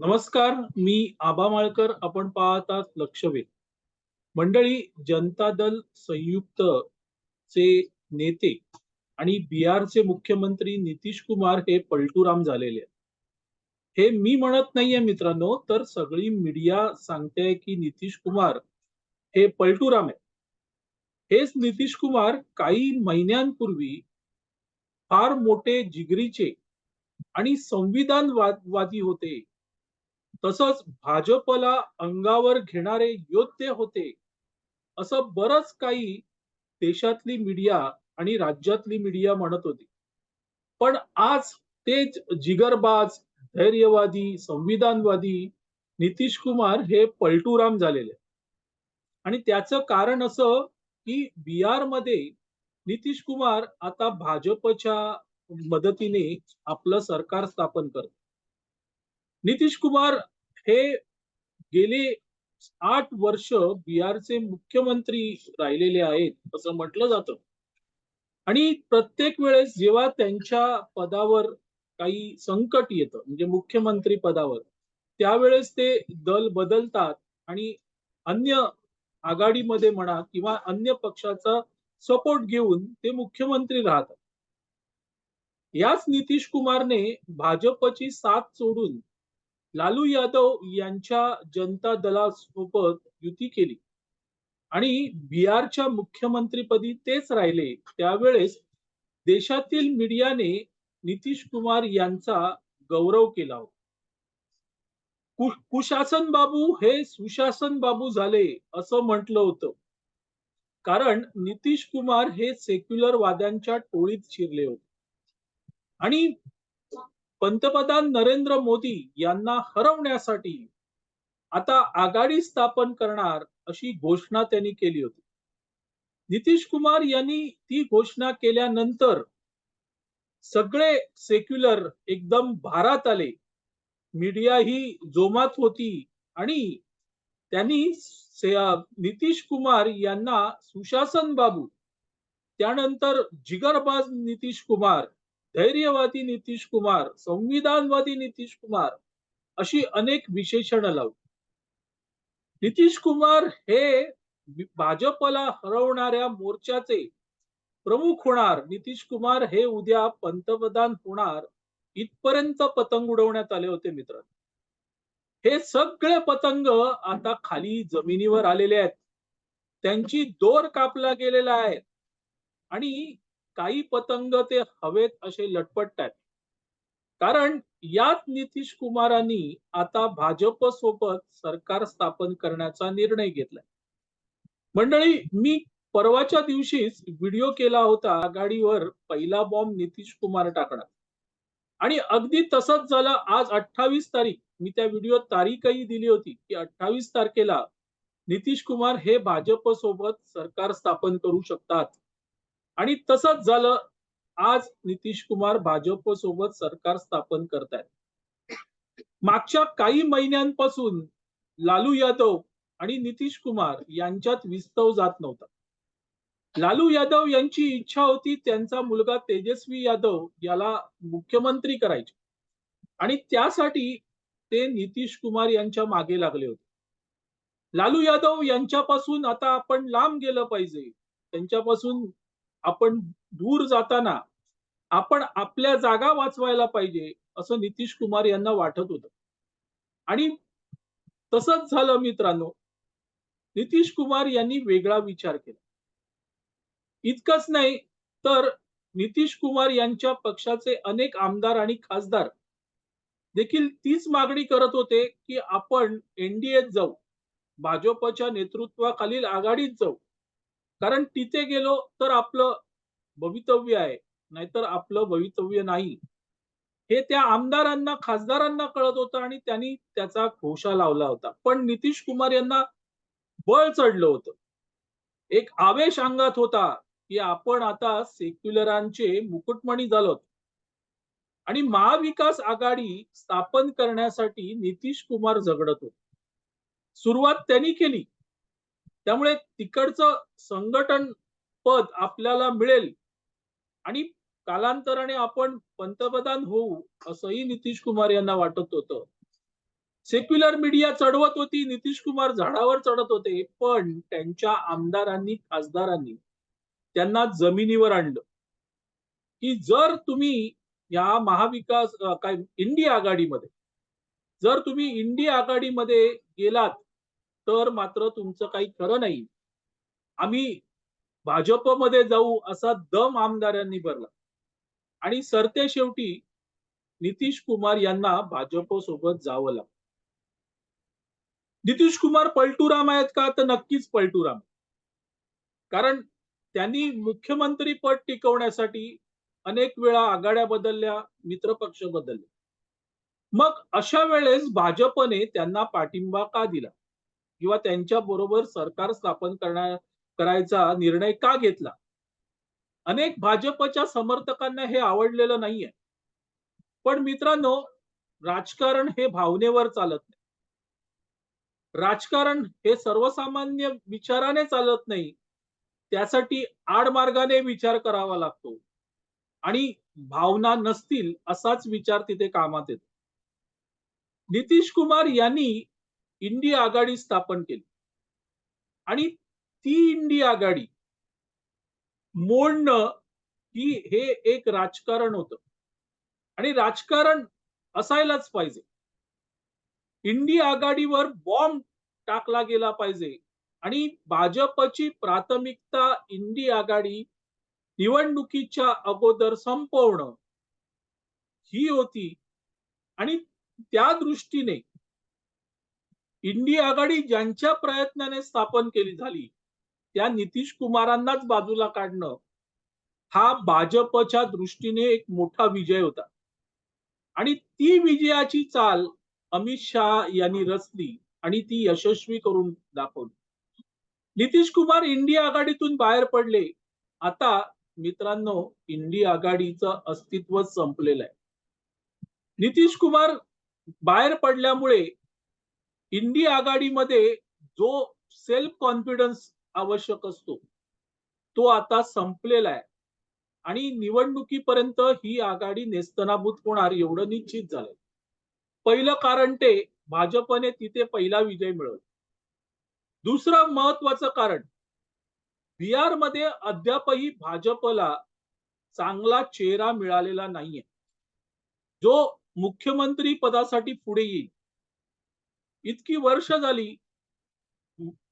नमस्कार मी आबा माळकर. आपण पाहतात लक्षवेध. मंडळी जनता दल संयुक्त चे नेते आणि बिहारचे मुख्यमंत्री नितीश कुमार हे पलटूराम झालेले हे मी म्हणत नाहीये मित्रांनो तर सगळी मीडिया सांगते की नितीश कुमार हे पलटूराम आहे हेच नितीश कुमार काही महिन्यांपूर्वी फार मोठे जिगरीचे आणि संविधानवादी होते. तसंच भाजपला अंगावर घेणारे योद्धे होते. असं बरंच काही देशातली मीडिया आणि राज्यातली मीडिया म्हणत होती. पण आज तेच जिगरबाज धैर्यवादी संविधानवादी नितीश कुमार हे पलटूराम झालेले आणि त्याचं कारण असं की बिहारमध्ये नितीश कुमार आता भाजपच्या मदतीने आपलं सरकार स्थापन करत. नितीश कुमार हे गेले आठ वर्ष बिहारचे मुख्यमंत्री राहिलेले आहेत असं म्हटलं जातं. आणि प्रत्येक वेळेस जेव्हा त्यांच्या पदावर काही संकट येतं म्हणजे मुख्यमंत्री पदावर त्यावेळेस ते दल बदलतात आणि अन्य आघाडीमध्ये म्हणा किंवा अन्य पक्षाचा सपोर्ट घेऊन ते मुख्यमंत्री राहतात. याच नितीश कुमारने भाजपची साथ सोडून लालू यादव यांच्या जनता दलासोबत युती केली. आणि बिहारच्या मुख्यमंत्रीपदी तेच राहिले. त्यावेळेस देशातील मीडियाने नितीश कुमार यांचा गौरव केला होता. कु- कुशासन बाबू हे सुशासन बाबू झाले असं म्हटलं होतं. कारण नितीश कुमार हे सेक्युलर वाद्यांच्या टोळीत शिरले होते. आणि पंतप्रधान नरेंद्र मोदी यांना हरवण्यासाठी आता आघाडी स्थापन करणार अशी घोषणा त्यांनी केली होती. नितीश कुमार यांनी ती घोषणा केल्यानंतर सगळे सेक्युलर एकदम भारात आले. मीडिया ही जोमात होती आणि त्यांनी से- नितीश कुमार यांना सुशासन बाबू त्यानंतर जिगरबाज नितीश कुमार धैर्यवादी नितीश कुमार संविधानवादी नितीश कुमार अशी अनेक विशेषणं लावली. नितीश कुमार हे भाजपला हरवणाऱ्या मोर्चाचे प्रमुख होणार. नितीश कुमार हे उद्या पंतप्रधान होणार. इथपर्यंत पतंग उडवण्यात आले होते मित्र हे सगळे पतंग आता खाली जमिनीवर आलेले आहेत. त्यांची दोर कापला गेलेला आहे. आणि काही पतंग ते हवेत असे लटपट आहेत कारण यात नितीश कुमारांनी आता भाजप सोबत सरकार स्थापन करण्याचा निर्णय घेतलाय. मंडळी मी परवाच्या दिवशीच व्हिडिओ केला होता आघाडीवर पहिला बॉम्ब नितीश कुमार टाकणार. आणि अगदी तसंच झालं आज अठ्ठावीस तारीख मी त्या व्हिडिओ तारीखही दिली होती की अठ्ठावीस तारखेला नितीश कुमार हे भाजप सोबत सरकार स्थापन करू शकतात. आणि तसंच झालं आज नितीश कुमार भाजप सोबत सरकार स्थापन करतायत. मागच्या काही महिन्यांपासून लालू यादव आणि नितीश कुमार यांच्यात विस्तव जात नव्हता. लालू यादव यांची इच्छा होती त्यांचा मुलगा तेजस्वी यादव याला मुख्यमंत्री करायचे. आणि त्यासाठी ते नितीश कुमार यांच्या मागे लागले होते. लालू यादव यांच्यापासून आता आपण लांब गेलं पाहिजे. त्यांच्यापासून आपण दूर जाताना आपण आपल्या जागा वाचवायला पाहिजे असं नितीश कुमार यांना वाटत होतं. आणि तसंच झालं मित्रांनो. नितीश कुमार यांनी वेगळा विचार केला. इतकंच नाही तर नितीश कुमार यांच्या पक्षाचे अनेक आमदार आणि खासदार देखील तीच मागणी करत होते की आपण एनडीएत जाऊ भाजपच्या नेतृत्वाखालील आघाडीत जाऊ. कारण तिथे गेलो तर आपलं भवितव्य आहे नाहीतर आपलं भवितव्य नाही. हे त्या आमदारांना खासदारांना कळत होतं आणि त्यांनी त्याचा घोषा लावला होता. पण नितीश कुमार यांना बळ चढलं होतं. एक आवेश अंगात होता की आपण आता सेक्युलरांचे मुकुटमणी झालो आणि महाविकास आघाडी स्थापन करण्यासाठी नितीश कुमार झगडत होते. सुरुवात त्यांनी केली. त्यामुळे तिकडचं संघटन पद आपल्याला मिळेल. आणि कालांतराने आपण पंतप्रधान होऊ असंही नितीश कुमार यांना वाटत होतं. सेक्युलर मीडिया चढवत होती नितीश कुमार झाडावर चढत होते पण त्यांच्या आमदारांनी खासदारांनी त्यांना जमिनीवर आणलं. की जर तुम्ही या महाविकास काय इंडिया आघाडीमध्ये जर तुम्ही इंडिया आघाडीमध्ये गेलात तर मात्र तुमचं काही खरं नाही. आम्ही भाजपमध्ये जाऊ असा दम आमदारांनी भरला. आणि सरते शेवटी नितीश कुमार यांना भाजप सोबत जावं लागलं. नितीश कुमार पलटूराम आहेत का? तर नक्कीच पलटूराम कारण त्यांनी मुख्यमंत्री पद टिकवण्यासाठी अनेक वेळा आघाड्या बदलल्या मित्रपक्ष बदलले. मग अशा वेळेस भाजपने त्यांना पाठिंबा का दिला? किंवा त्यांच्या बरोबर सरकार स्थापन करणार करायचा निर्णय का घेतला? अनेक भाजपच्या समर्थकांना हे आवडलेलं नाहीये. पण मित्रांनो राजकारण हे भावनेवर चालत नाही. राजकारण हे सर्वसामान्य विचाराने चालत नाही. त्यासाठी आडमार्गाने विचार करावा लागतो. आणि भावना नसतील असाच विचार तिथे कामात येतो. नितीश कुमार यांनी इंडिया आघाडी स्थापन केली. आणि ती इंडिया आघाडी मोडणं ही हे एक राजकारण होतं. आणि राजकारण असायलाच पाहिजे. इंडिया आघाडीवर बॉम्ब टाकला गेला पाहिजे. आणि भाजपची प्राथमिकता इंडी आघाडी निवडणुकीच्या अगोदर संपवणं ही होती. आणि त्या दृष्टीने इंडी आघाडी ज्यांच्या प्रयत्नाने स्थापन केली झाली त्या नितीश कुमारांनाच बाजूला काढणं हा भाजपच्या दृष्टीने एक मोठा विजय होता. आणि ती विजयाची चाल अमित शहा यांनी रचली आणि ती यशस्वी करून दाखवली. नितीश कुमार इंडिया आघाडीतून बाहेर पडले. आता मित्रांनो इंडिया आघाडीचं अस्तित्व संपलेलं आहे. नितीश कुमार बाहेर पडल्यामुळे इंडी आघाडीमध्ये जो सेल्फ कॉन्फिडन्स आवश्यक असतो तो आता संपलेला आहे. आणि निवडणुकीपर्यंत ही आघाडी नेस्तनाभूत होणार एवढं निश्चित झालंय. पहिलं कारण ते भाजपने तिथे पहिला विजय मिळवला. दुसरं महत्वाचं कारण बिहारमध्ये अद्यापही भाजपला चांगला चेहरा मिळालेला नाहीये. जो मुख्यमंत्री पदासाठी पुढे येईल इतकी वर्ष झाली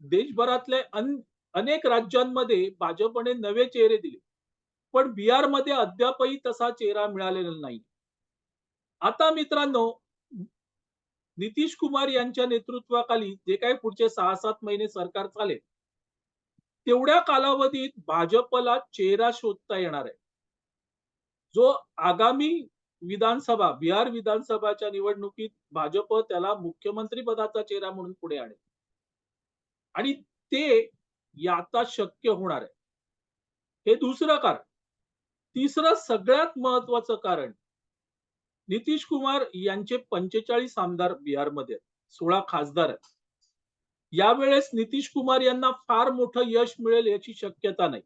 देशभरातल्या अन, अनेक राज्यांमध्ये भाजपने नवे चेहरे दिले. पण बिहारमध्ये अद्यापही तसा चेहरा मिळालेला नाही. आता मित्रांनो नितीश कुमार यांच्या नेतृत्वाखाली जे काही पुढचे सहा सात महिने सरकार चालेल तेवढ्या कालावधीत भाजपला चेहरा शोधता येणार आहे. जो आगामी विधानसभा बिहार विधानसभाच्या निवडणुकीत भाजप त्याला मुख्यमंत्री पदाचा चेहरा म्हणून पुढे आणेल. आणि ते आता शक्य होणार आहे. हे दुसरं कारण. तिसरं सगळ्यात महत्वाचं कारण नितीश कुमार यांचे पंचेचाळीस आमदार बिहारमध्ये सोळा खासदार आहेत. यावेळेस नितीश कुमार यांना फार मोठं यश मिळेल याची शक्यता नाही.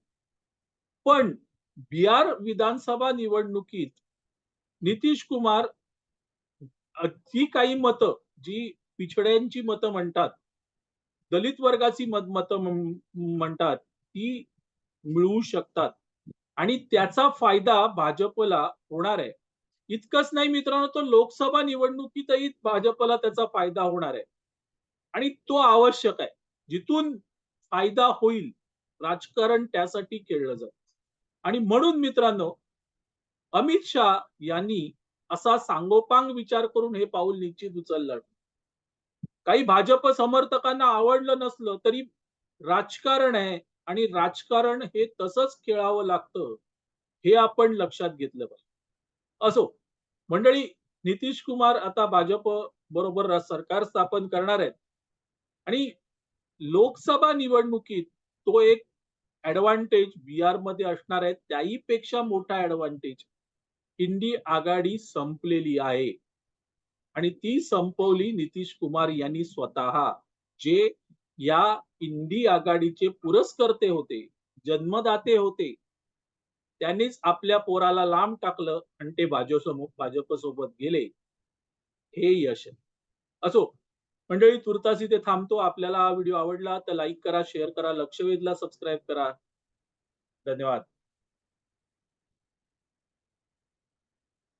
पण बिहार विधानसभा निवडणुकीत नितीश कुमार ती काही मतं जी पिछड्यांची मतं म्हणतात दलित वर्गाची मत मतं म्हणतात ती मिळवू शकतात. आणि त्याचा फायदा भाजपला होणार आहे. इतकंच नाही मित्रांनो तो लोकसभा निवडणुकीतही भाजपला त्याचा फायदा होणार आहे. आणि तो आवश्यक आहे. जिथून फायदा होईल राजकारण त्यासाठी खेळलं जात आणि म्हणून मित्रांनो अमित शाह यांनी असा सांगोपांग विचार करून हे पाऊल निश्चित उचललं. काही भाजप समर्थकांना आवडलं नसलं तरी राजकारण आहे आणि राजकारण हे तसंच खेळावं लागतं हे आपण लक्षात घेतलं पाहिजे. असो मंडळी नितीश कुमार आता भाजप बरोबर सरकार स्थापन करणार आहेत. आणि लोकसभा निवडणुकीत तो एक ऍडव्हान्टेज बिहारमध्ये असणार आहे. त्याही पेक्षा मोठा ऍडव्हान्टेज इंडी आघाडी संपलेली आहे. आणि ती संपवली नितीश कुमार यांनी स्वतः जे या इंडी आघाडीचे पुरस्कर्ते होते जन्मदाते होते त्यांनीच आपल्या पोराला लांब टाकलं आणि ते भाजप भाजप सोबत गेले. हे यश असो मंडळी तुर्तास इथे थांबतो. आपल्याला हा व्हिडिओ आवडला तर लाईक करा शेअर करा लक्ष वेधला सबस्क्राईब करा. धन्यवाद.